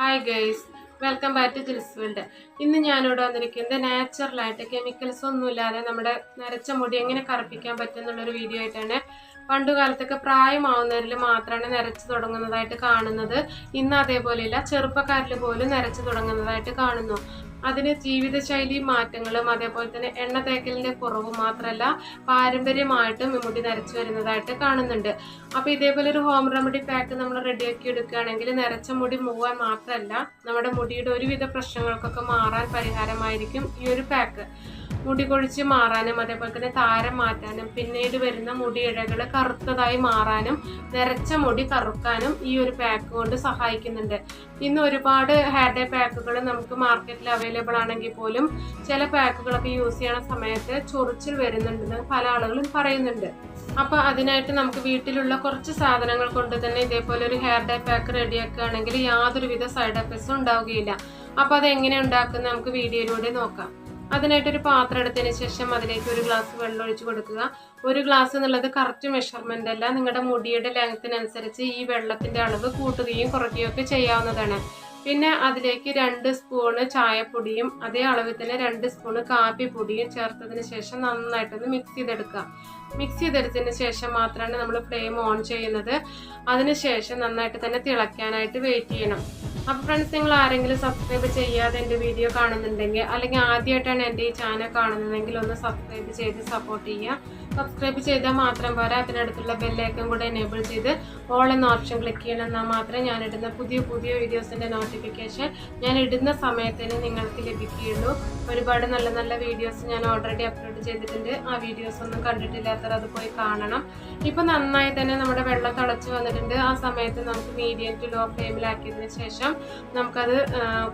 Hi guys welcome back to Jills ഇന്ന് ഞാനിവിടെ വന്നിരിക്കുന്നത് നാച്ചുറലായിട്ട് കെമിക്കൽസ് ഒന്നുമില്ലാതെ നമ്മുടെ നരച്ച മുടി എങ്ങനെ കറുപ്പിക്കാൻ പറ്റും എന്നുള്ളൊരു വീഡിയോ ആയിട്ടാണ്. പണ്ട് കാലത്തൊക്കെ പ്രായമാവുന്നവരിൽ മാത്രമാണ് നരച്ചു തുടങ്ങുന്നതായിട്ട് കാണുന്നത്. ഇന്ന് അതേപോലെയല്ല ചെറുപ്പക്കാരിൽ പോലും നരച്ചു തുടങ്ങുന്നതായിട്ട് കാണുന്നു. അതിന് ജീവിതശൈലി മാറ്റങ്ങളും അതേപോലെ തന്നെ എണ്ണ തേക്കലിന്റെ കുറവ് മാത്രമല്ല പാരമ്പര്യമായിട്ടും മുടി നരച്ചു വരുന്നതായിട്ട് കാണുന്നുണ്ട്. അപ്പോൾ ഇതേപോലെ ഒരു ഹോം റെമഡി പാക്ക് നമ്മൾ റെഡിയാക്കി എടുക്കുകയാണെങ്കിൽ നരച്ച മുടി മൂവാൻ മാത്രമല്ല നമ്മുടെ മുടിയുടെ ഒരുവിധ പ്രശ്നങ്ങൾക്കൊക്കെ മാറാൻ പരിഹാരമായിരിക്കും ഈ ഒരു പാക്ക് മുടി കൊഴിച്ച് മാറാനും അതേപോലെ തന്നെ താരം മാറ്റാനും പിന്നീട് വരുന്ന മുടിയിഴകൾ കറുത്തതായി മാറാനും നിറച്ച മുടി കറുക്കാനും ഈ ഒരു പാക്ക് കൊണ്ട് സഹായിക്കുന്നുണ്ട്. ഇന്ന് ഒരുപാട് ഹെയർ ഡേ പാക്കുകൾ നമുക്ക് മാർക്കറ്റിൽ അവൈലബിൾ ആണെങ്കിൽ പോലും ചില പാക്കുകളൊക്കെ യൂസ് ചെയ്യണ സമയത്ത് ചൊറിച്ചിൽ വരുന്നുണ്ടെന്ന് പല ആളുകളും പറയുന്നുണ്ട്. അപ്പൊ അതിനായിട്ട് നമുക്ക് വീട്ടിലുള്ള കുറച്ച് സാധനങ്ങൾ കൊണ്ട് തന്നെ ഇതേപോലെ ഒരു ഹെയർ ഡേ പാക്ക് റെഡിയാക്കുകയാണെങ്കിൽ യാതൊരുവിധ സൈഡ് എഫക്ട്സും ഉണ്ടാവുകയില്ല. അപ്പൊ അത് എങ്ങനെ ഉണ്ടാക്കുന്ന നമുക്ക് വീഡിയോയിലൂടെ നോക്കാം. അതിനായിട്ടൊരു പാത്രം എടുത്തതിന് ശേഷം അതിലേക്ക് ഒരു ഗ്ലാസ് വെള്ളം ഒഴിച്ച് കൊടുക്കുക. ഒരു ഗ്ലാസ് എന്നുള്ളത് കറക്റ്റ് മെഷർമെന്റ് അല്ല. നിങ്ങളുടെ മുടിയുടെ ലെങ്ത്തിനനുസരിച്ച് ഈ വെള്ളത്തിന്റെ അളവ് കൂട്ടുകയും കുറയ്ക്കുകയും ഒക്കെ ചെയ്യാവുന്നതാണ്. പിന്നെ അതിലേക്ക് രണ്ട് സ്പൂണ് ചായപ്പൊടിയും അതേ അളവിൽ തന്നെ രണ്ട് സ്പൂണ് കാപ്പിപ്പൊടിയും ചേർത്തതിന് ശേഷം നന്നായിട്ടൊന്ന് മിക്സ് ചെയ്തെടുക്കുക. മിക്സ് ചെയ്തെടുത്തതിന് ശേഷം മാത്രമാണ് നമ്മൾ ഫ്ലെയിം ഓൺ ചെയ്യുന്നത്. അതിനുശേഷം നന്നായിട്ട് തന്നെ തിളയ്ക്കാനായിട്ട് വെയിറ്റ് ചെയ്യണം. അപ്പോൾ ഫ്രണ്ട്സ് നിങ്ങൾ ആരെങ്കിലും സബ്സ്ക്രൈബ് ചെയ്യാതെ എന്റെ വീഡിയോ കാണുന്നുണ്ടെങ്കിൽ അല്ലെങ്കിൽ ആദ്യമായിട്ടാണ് എന്റെ ഈ ചാനൽ കാണുന്നതെങ്കിൽ ഒന്ന് സബ്സ്ക്രൈബ് ചെയ്ത് സപ്പോർട്ട് ചെയ്യുക. സബ്സ്ക്രൈബ് ചെയ്താൽ മാത്രം പോരാ. അതിനടുത്തുള്ള ബെല്ലൈക്കൺ കൂടെ എനേബിൾ ചെയ്ത് ഓൾ എന്ന ഓപ്ഷൻ ക്ലിക്ക് ചെയ്യണം. എന്നാൽ മാത്രമേ ഞാൻ ഇടുന്ന പുതിയ പുതിയ വീഡിയോസിന്റെ നോട്ടിഫിക്കേഷൻ ഞാൻ ഇടുന്ന സമയത്തിന് നിങ്ങൾക്ക് ലഭിക്കുകയുള്ളൂ. ഒരുപാട് നല്ല നല്ല വീഡിയോസ് ഞാൻ ഓൾറെഡി അപ്ലോഡ് ചെയ്തിട്ടുണ്ട്. ആ വീഡിയോസ് ഒന്നും കണ്ടിട്ടില്ലാത്തവർ അത് പോയി കാണണം. ഇപ്പോൾ നന്നായി തന്നെ നമ്മുടെ വെള്ളം തിളച്ച് വന്നിട്ടുണ്ട്. ആ സമയത്ത് നമുക്ക് മീഡിയം ടു ലോ ഫ്ലെയിമിലാക്കിയതിന് ശേഷം നമുക്കത്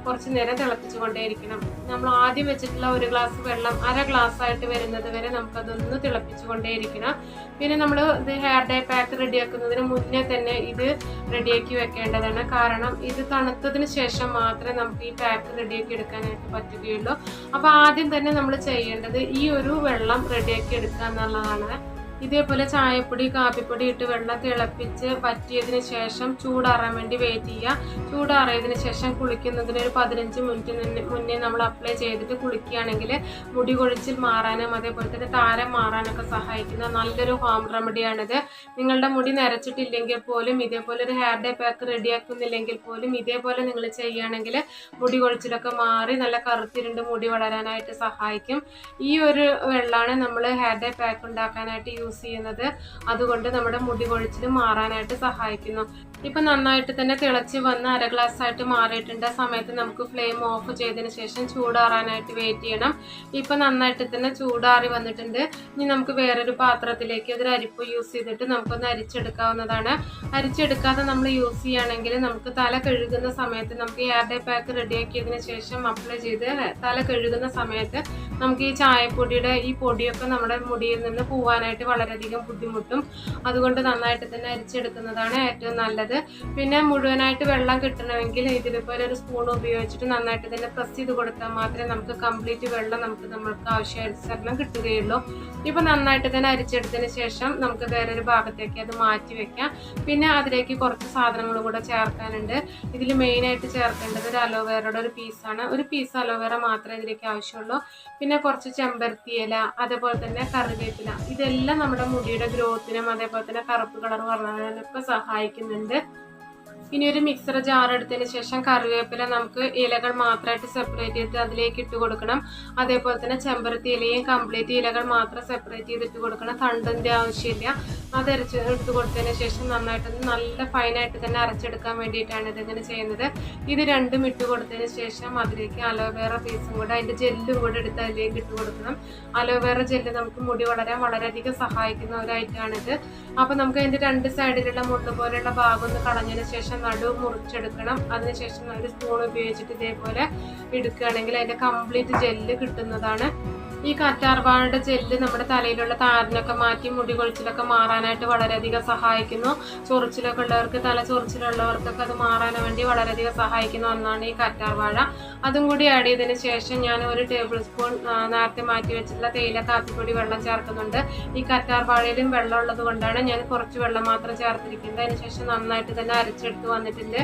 കുറച്ച് നേരം തിളപ്പിച്ചു കൊണ്ടേയിരിക്കണം നമ്മൾ ആദ്യം വെച്ചിട്ടുള്ള ഒരു ഗ്ലാസ് വെള്ളം അര ഗ്ലാസ് ആയിട്ട് വരുന്നത് വരെ നമുക്കതൊന്ന് തിളപ്പിച്ചു കൊണ്ടേയിരിക്കണം പിന്നെ നമ്മൾ ഇത് ഹെയർ ഡേ പാക്ക് റെഡിയാക്കുന്നതിന് മുന്നേ തന്നെ ഇത് റെഡിയാക്കി വെക്കേണ്ടതാണ്. കാരണം ഇത് തണുത്തതിന് ശേഷം മാത്രമേ നമുക്ക് ഈ പാക്ക് റെഡിയാക്കി എടുക്കാനായിട്ട് പറ്റുകയുള്ളൂ. അപ്പോൾ ആദ്യം തന്നെ നമ്മൾ ചെയ്യേണ്ടത് ഈ ഒരു വെള്ളം റെഡിയാക്കി എടുക്കുക എന്നുള്ളതാണ്. ഇതേപോലെ ചായപ്പൊടി കാപ്പിപ്പൊടി ഇട്ട് വെള്ളം തിളപ്പിച്ച് വറ്റിയതിന് ശേഷം ചൂടാറാൻ വേണ്ടി വെയിറ്റ് ചെയ്യുക. ചൂടാറിയതിന് ശേഷം കുളിക്കുന്നതിന് ഒരു പതിനഞ്ച് മിനിറ്റ് മുന്നേ നമ്മൾ അപ്ലൈ ചെയ്തിട്ട് കുളിക്കുകയാണെങ്കിൽ മുടി കൊഴിച്ചിൽ മാറാനും അതേപോലെ തന്നെ താരം മാറാനൊക്കെ സഹായിക്കുന്ന നല്ലൊരു ഹോം റെമഡിയാണിത് നിങ്ങളുടെ മുടി നരച്ചിട്ടില്ലെങ്കിൽ പോലും ഇതേപോലെ ഒരു ഹെയർ ഡേ പാക്ക് റെഡിയാക്കുന്നില്ലെങ്കിൽ പോലും ഇതേപോലെ നിങ്ങൾ ചെയ്യുകയാണെങ്കിൽ മുടി കൊഴിച്ചിലൊക്കെ മാറി നല്ല കറുത്തിരുണ്ട് മുടി വളരാനായിട്ട് സഹായിക്കും. ഈ ഒരു വെള്ളമാണ് നമ്മൾ ഹെയർ ഡേ പാക്ക് ഉണ്ടാക്കാനായിട്ട് യൂസ് ചെയ്യുന്നത്. അതുകൊണ്ട് നമ്മുടെ മുടി കൊഴിച്ചിൽ മാറാനായിട്ട് സഹായിക്കുന്നു. ഇപ്പം നന്നായിട്ട് തന്നെ തിളച്ച് വന്ന് അര ഗ്ലാസ് ആയിട്ട് മാറിയിട്ടുണ്ട്. സമയത്ത് നമുക്ക് ഫ്ലെയിം ഓഫ് ചെയ്തതിന് ശേഷം ചൂടാറാനായിട്ട് വെയിറ്റ് ചെയ്യണം. ഇപ്പം നന്നായിട്ട് തന്നെ ചൂടാറി വന്നിട്ടുണ്ട്. ഇനി നമുക്ക് വേറൊരു പാത്രത്തിലേക്ക് അതൊരു അരിപ്പ് യൂസ് ചെയ്തിട്ട് നമുക്കൊന്ന് അരിച്ചെടുക്കാവുന്നതാണ്. അരിച്ചെടുക്കാതെ നമ്മൾ യൂസ് ചെയ്യുകയാണെങ്കിൽ നമുക്ക് തല കഴുകുന്ന സമയത്ത് നമുക്ക് എയർ ഡേ പാക്ക് റെഡിയാക്കിയതിന് ശേഷം അപ്ലൈ ചെയ്ത് തല കഴുകുന്ന സമയത്ത് നമുക്ക് ഈ ചായപ്പൊടിയുടെ ഈ പൊടിയൊക്കെ നമ്മുടെ മുടിയിൽ നിന്ന് പോവാനായിട്ട് വളരെയധികം ബുദ്ധിമുട്ടും. അതുകൊണ്ട് നന്നായിട്ട് തന്നെ അരിച്ചെടുക്കുന്നതാണ് ഏറ്റവും നല്ലത്. പിന്നെ മുഴുവനായിട്ട് വെള്ളം കിട്ടണമെങ്കിൽ ഇതിലിപ്പോൾ ഒരു സ്പൂൺ ഉപയോഗിച്ചിട്ട് നന്നായിട്ട് തന്നെ പ്രസ് ചെയ്ത് കൊടുത്താൽ മാത്രമേ നമുക്ക് കംപ്ലീറ്റ് വെള്ളം നമുക്ക് നമ്മൾക്ക് ആവശ്യാനുസരണം കിട്ടുകയുള്ളൂ. ഇപ്പം നന്നായിട്ട് തന്നെ അരിച്ചെടുത്തതിന് ശേഷം നമുക്ക് വേറൊരു ഭാഗത്തേക്ക് അത് മാറ്റി വെക്കാം. പിന്നെ അതിലേക്ക് കുറച്ച് സാധനങ്ങൾ കൂടെ ചേർക്കാനുണ്ട്. ഇതിൽ മെയിനായിട്ട് ചേർക്കേണ്ടത് ഒരു അലോവേറയുടെ ഒരു പീസാണ് ഒരു പീസ് അലോവേറ മാത്രമേ ഇതിലേക്ക് ആവശ്യമുള്ളൂ. പിന്നെ കുറച്ച് ചെമ്പരത്തി ഇല അതേപോലെ തന്നെ കറിവേപ്പില ഇതെല്ലാം നമ്മുടെ മുടിയുടെ ഗ്രോത്തിനും അതേപോലെ തന്നെ കറുപ്പ് കളർ വർണനൊക്കെ സഹായിക്കുന്നുണ്ട്. ഇനി ഒരു മിക്സർ ജാർ എടുത്തതിന് ശേഷം കറിവേപ്പില നമുക്ക് ഇലകൾ മാത്രമായിട്ട് സെപ്പറേറ്റ് ചെയ്ത് അതിലേക്ക് ഇട്ട് കൊടുക്കണം. അതേപോലെ തന്നെ ചെമ്പരത്തി ഇലയും കംപ്ലീറ്റ് ഇലകൾ മാത്രം സെപ്പറേറ്റ് ചെയ്തിട്ട് കൊടുക്കണം. തണ്ടിന്റെ ആവശ്യമില്ല. അത് അരച്ച് ഇട്ട് കൊടുത്തതിന് ശേഷം നന്നായിട്ട് നല്ല ഫൈനായിട്ട് തന്നെ അരച്ചെടുക്കാൻ വേണ്ടിയിട്ടാണ് ഇതിങ്ങനെ ചെയ്യുന്നത്. ഇത് രണ്ടും ഇട്ട് കൊടുത്തതിന് ശേഷം അതിലേക്ക് അലോവേറ പീസും കൂടെ അതിന്റെ ജെല്ലും കൂടെ എടുത്ത് അതിലേക്ക് ഇട്ട് കൊടുക്കണം. അലോവേറ ജെല്ല് നമുക്ക് മുടി വളരാൻ വളരെയധികം സഹായിക്കുന്ന ഒരു ഐറ്റമാണിത് അപ്പോൾ നമുക്ക് അതിന്റെ രണ്ട് സൈഡിലുള്ള മുള്ളു പോലെയുള്ള ഭാഗം ഒന്ന് കളഞ്ഞതിന് ശേഷം നടു മുറിച്ചെടുക്കണം. അതിനുശേഷം ഒരു സ്പൂൺ ഉപയോഗിച്ചിട്ട് ഇതേപോലെ എടുക്കുകയാണെങ്കിൽ അതിന്റെ കംപ്ലീറ്റ് ജെല്ല് കിട്ടുന്നതാണ്. ഈ കറ്റാർവാഴയുടെ ജെല്ല് നമ്മുടെ തലയിലുള്ള താരനൊക്കെ മാറ്റി മുടി കൊഴിച്ചിലൊക്കെ മാറാനായിട്ട് വളരെയധികം സഹായിക്കുന്നു. ചൊറിച്ചിലൊക്കെ ഉള്ളവർക്ക് തല ചൊറിച്ചിലുള്ളവർക്കൊക്കെ അത് മാറാൻ വേണ്ടി വളരെയധികം സഹായിക്കുന്ന ഒന്നാണ് ഈ കറ്റാർവാഴ. അതും കൂടി ആഡ് ചെയ്തതിന് ശേഷം ഞാൻ ഒരു ടേബിൾ സ്പൂൺ നേരത്തെ മാറ്റി വെച്ചിട്ടുള്ള തേയില കാപ്പിപ്പൊടി വെള്ളം ചേർക്കുന്നുണ്ട്. ഈ കറ്റാർവാഴയിലും വെള്ളം ഉള്ളത് കൊണ്ടാണ് ഞാൻ കുറച്ച് വെള്ളം മാത്രം ചേർത്തിരിക്കുന്നത്. അതിനുശേഷം നന്നായിട്ട് തന്നെ അരച്ചെടുത്ത് വന്നിട്ടുണ്ട്.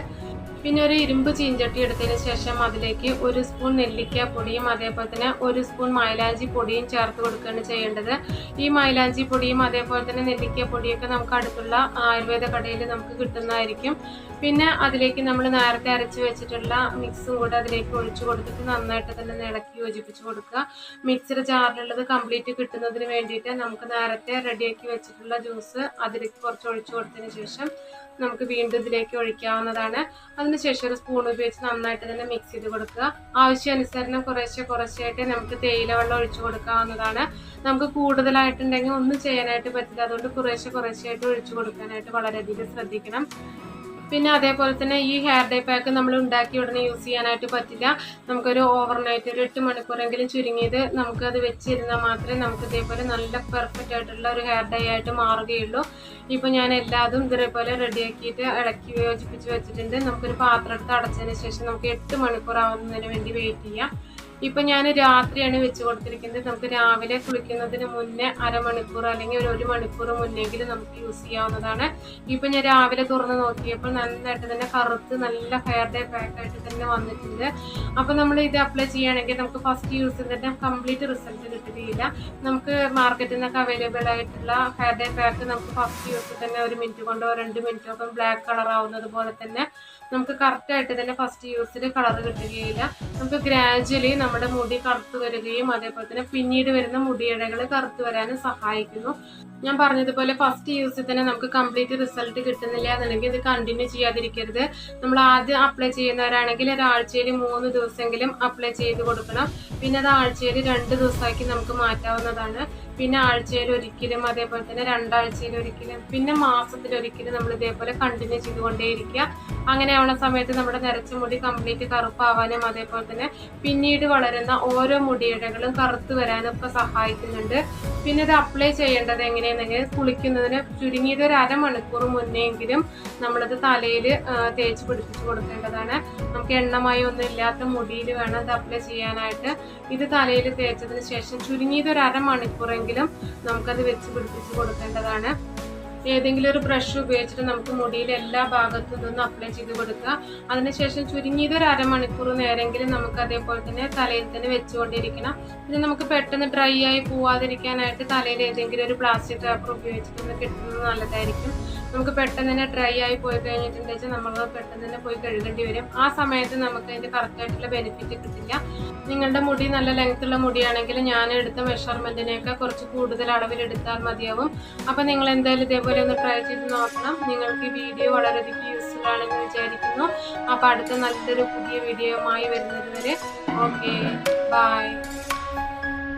പിന്നെ ഒരു ഇരുമ്പ് ചീഞ്ചട്ടി എടുത്തതിന് ശേഷം അതിലേക്ക് ഒരു സ്പൂൺ നെല്ലിക്ക പൊടിയും അതേപോലെ തന്നെ ഒരു സ്പൂൺ മൈലാഞ്ചി പൊടിയും ചേർത്ത് കൊടുക്കുകയാണ് ചെയ്യേണ്ടത്. ഈ മൈലാഞ്ചി പൊടിയും അതേപോലെ തന്നെ നെല്ലിക്ക പൊടിയൊക്കെ നമുക്ക് അടുത്തുള്ള ആയുർവേദ കടയിൽ നമുക്ക് കിട്ടുന്നതായിരിക്കും. പിന്നെ അതിലേക്ക് നമ്മൾ നേരത്തെ അരച്ച് വെച്ചിട്ടുള്ള മിക്സും കൂടെ അതിലേക്ക് ഒഴിച്ചു കൊടുത്തിട്ട് നന്നായിട്ട് തന്നെ ഇളക്കി യോജിപ്പിച്ച് കൊടുക്കുക. മിക്സിയുടെ ജാറിലുള്ളത് കംപ്ലീറ്റ് കിട്ടുന്നതിന് വേണ്ടിയിട്ട് നമുക്ക് നേരത്തെ റെഡിയാക്കി വെച്ചിട്ടുള്ള ജ്യൂസ് അതിലേക്ക് കുറച്ച് ഒഴിച്ചു കൊടുത്തതിന് ശേഷം നമുക്ക് വീണ്ടും ഇതിലേക്ക് ഒഴിക്കാവുന്നതാണ്. അതിനുശേഷം ഒരു സ്പൂൺ ഉപയോഗിച്ച് നന്നായിട്ട് തന്നെ മിക്സ് ചെയ്ത് കൊടുക്കുക. ആവശ്യാനുസരണം കുറേശ്ശെ കുറേശ്ശെയായിട്ട് നമുക്ക് തേയില വെള്ളം ഒഴിച്ചു കൊടുക്കാവുന്നതാണ്. നമുക്ക് കൂടുതലായിട്ടുണ്ടെങ്കിൽ ഒന്നും ചെയ്യാനായിട്ട് പറ്റില്ല. അതുകൊണ്ട് കുറേശ്ശെ കുറേശ്ശെയായിട്ട് ഒഴിച്ചു കൊടുക്കാനായിട്ട് വളരെയധികം ശ്രദ്ധിക്കണം. പിന്നെ അതേപോലെ തന്നെ ഈ ഹെയർ ഡേ പാക്ക് നമ്മൾ ഉണ്ടാക്കി ഉടനെ യൂസ് ചെയ്യാനായിട്ട് പറ്റില്ല. നമുക്കൊരു ഓവർനൈറ്റ് ഒരു എട്ട് മണിക്കൂറെങ്കിലും ചുരുങ്ങിയത് നമുക്കത് വെച്ചിരുന്നാൽ മാത്രമേ നമുക്ക് ഇതേപോലെ നല്ല പെർഫെക്റ്റ് ആയിട്ടുള്ള ഒരു ഹെയർ ഡേ ആയിട്ട് മാറുകയുള്ളൂ. ഇപ്പോൾ ഞാൻ എല്ലാതും ഇതേപോലെ റെഡിയാക്കിയിട്ട് ഇളക്കി യോജിപ്പിച്ച് വെച്ചിട്ടുണ്ട്. നമുക്കൊരു പാത്രം എടുത്ത് അടച്ചതിന് ശേഷം നമുക്ക് എട്ട് മണിക്കൂർ ആവുന്നതിന് വേണ്ടി വെയിറ്റ് ചെയ്യാം. ഇപ്പൊ ഞാൻ രാത്രിയാണ് വെച്ച് കൊടുത്തിരിക്കുന്നത്. നമുക്ക് രാവിലെ കുളിക്കുന്നതിന് മുന്നേ അരമണിക്കൂർ അല്ലെങ്കിൽ ഒരു ഒരു മണിക്കൂർ മുന്നെങ്കിലും നമുക്ക് യൂസ് ചെയ്യാവുന്നതാണ്. ഇപ്പൊ ഞാൻ രാവിലെ തുറന്ന് നോക്കിയപ്പോൾ നന്നായിട്ട് തന്നെ കറുത്ത് നല്ല ഹെയർ ഡേ പാക്ക് ആയിട്ട് തന്നെ വന്നിട്ടുണ്ട്. അപ്പൊ നമ്മൾ ഇത് അപ്ലൈ ചെയ്യുകയാണെങ്കിൽ നമുക്ക് ഫസ്റ്റ് യൂസിൽ തന്നെ കംപ്ലീറ്റ് റിസൾട്ട് കിട്ടുകയില്ല. നമുക്ക് മാർക്കറ്റിൽ നിന്നൊക്കെ അവൈലബിൾ ആയിട്ടുള്ള ഹെയർ ഡേ പാക്ക് നമുക്ക് ഫസ്റ്റ് യൂസിൽ തന്നെ ഒരു മിനിറ്റ് കൊണ്ടോ രണ്ട് മിനിറ്റോ ഒക്കെ ബ്ലാക്ക് കളർ ആവുന്നത് പോലെ തന്നെ നമുക്ക് കറക്റ്റ് ആയിട്ട് തന്നെ ഫസ്റ്റ് യൂസിൽ കളർ കിട്ടുകയില്ല. നമുക്ക് ഗ്രാജുവലി നമ്മുടെ മുടി കറുത്തു വരികയും അതേപോലെ തന്നെ പിന്നീട് വരുന്ന മുടിയിഴകൾ കറുത്തു വരാനും സഹായിക്കുന്നു. ഞാൻ പറഞ്ഞതുപോലെ ഫസ്റ്റ് യൂസിൽ തന്നെ നമുക്ക് കംപ്ലീറ്റ് റിസൾട്ട് കിട്ടുന്നില്ല എന്നുണ്ടെങ്കിൽ ഇത് കണ്ടിന്യൂ ചെയ്യാതിരിക്കരുത്. നമ്മൾ ആദ്യം അപ്ലൈ ചെയ്യുന്നവരാണെങ്കിൽ ഒരാഴ്ചയിൽ മൂന്ന് ദിവസമെങ്കിലും അപ്ലൈ ചെയ്ത് കൊടുക്കണം. പിന്നെ അത് ആഴ്ചയിൽ രണ്ട് ദിവസമാക്കി നമുക്ക് മാറ്റാവുന്നതാണ്. പിന്നെ ആഴ്ചയിൽ ഒരിക്കലും അതേപോലെ തന്നെ രണ്ടാഴ്ചയിൽ ഒരിക്കലും പിന്നെ മാസത്തിൽ ഒരിക്കലും നമ്മൾ ഇതേപോലെ കണ്ടിന്യൂ ചെയ്തുകൊണ്ടേയിരിക്കുക. അങ്ങനെ ആവുന്ന സമയത്ത് നമ്മുടെ നരച്ച മുടി കംപ്ലീറ്റ് കറുപ്പാവാനും അതേപോലെ തന്നെ പിന്നീട് വളരുന്ന ഓരോ മുടിയിഴകളും കറുത്ത് വരാനും ഒക്കെ സഹായിക്കുന്നുണ്ട്. പിന്നെ ഇത് അപ്ലൈ ചെയ്യേണ്ടത് എങ്ങനെയാണെങ്കിൽ കുളിക്കുന്നതിന് ചുരുങ്ങിയത് ഒരു അരമണിക്കൂർ മുന്നെങ്കിലും നമ്മളത് തലയിൽ തേച്ച് പിടിപ്പിച്ച് കൊടുക്കേണ്ടതാണ്. നമുക്ക് എണ്ണമായി ഒന്നും ഇല്ലാത്ത മുടിയിൽ വേണം ഇത് അപ്ലൈ ചെയ്യാനായിട്ട്. ഇത് തലയിൽ തേച്ചതിന് ശേഷം ചുരുങ്ങിയത് ഒരു അരമണിക്കൂറെങ്കിലും നമുക്കത് വെച്ച് പിടിപ്പിച്ച് കൊടുക്കേണ്ടതാണ്. ഏതെങ്കിലും ഒരു ബ്രഷ് ഉപയോഗിച്ചിട്ട് നമുക്ക് മുടിയിൽ എല്ലാ ഭാഗത്തു നിന്നും അപ്ലൈ ചെയ്ത് കൊടുക്കുക. അതിനുശേഷം ചുരുങ്ങിയത് ഒരു അരമണിക്കൂർ നേരെങ്കിലും നമുക്ക് അതേപോലെ തന്നെ തലയിൽ തന്നെ വെച്ചുകൊണ്ടിരിക്കണം. പിന്നെ നമുക്ക് പെട്ടെന്ന് ഡ്രൈ ആയി പോവാതിരിക്കാനായിട്ട് തലയിൽ ഏതെങ്കിലും ഒരു പ്ലാസ്റ്റിക് പേപ്പർ ഉപയോഗിച്ചിട്ടൊന്ന് കിട്ടുന്നത് നല്ലതായിരിക്കും. നമുക്ക് പെട്ടെന്ന് തന്നെ ഡ്രൈ ആയി പോയി കഴിഞ്ഞിട്ടുണ്ടെങ്കിൽ നമ്മൾ പെട്ടെന്ന് തന്നെ പോയി കഴുകേണ്ടി വരും. ആ സമയത്ത് നമുക്ക് അതിന്റെ കറക്റ്റ് ആയിട്ടുള്ള ബെനിഫിറ്റ് കിട്ടില്ല. നിങ്ങളുടെ മുടി നല്ല ലെങ്ത്തുള്ള മുടിയാണെങ്കിൽ ഞാൻ എടുത്ത മെഷർമെന്റിനെയൊക്കെ കുറച്ച് കൂടുതൽ അളവിലെടുത്താൽ മതിയാവും. അപ്പോൾ നിങ്ങൾ എന്തായാലും ഇതേപോലെ ഒന്ന് ട്രൈ ചെയ്ത് നോക്കണം. നിങ്ങൾക്ക് ഈ വീഡിയോ വളരെയധികം യൂസ്ഫുൾ ആണെന്ന് വിചാരിക്കുന്നു. അപ്പോൾ അടുത്ത നല്ലൊരു പുതിയ വീഡിയോയുമായി വരുന്നത് വരെ. Okay bye